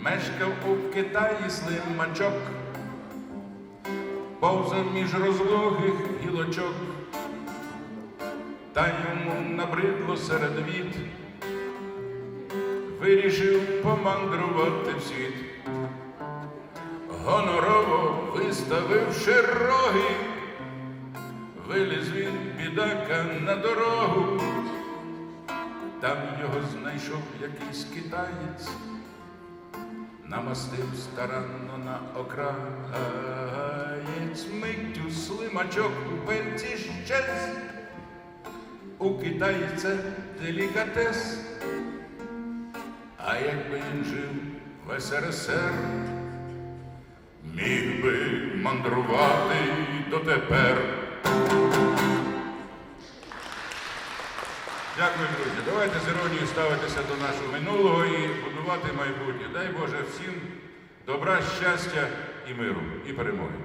Мешкав у Китаї слимачок, повзав між розлогих гілочок, та йому набридло серед віт, вирішив помандрувати в світ. Гонорово виставивши роги, виліз він бідака на дорогу, там його знайшов якийсь китаєць, намастив старанно на окраєць, миттю слимачок у пенці щез, у китайця делікатес, а якби він жив в СРСР, міг би мандрувати дотепер. Дякую, друзі. Давайте з іронією ставитися до нашого минулого і будувати майбутнє. Дай Боже всім добра, щастя і миру, і перемоги.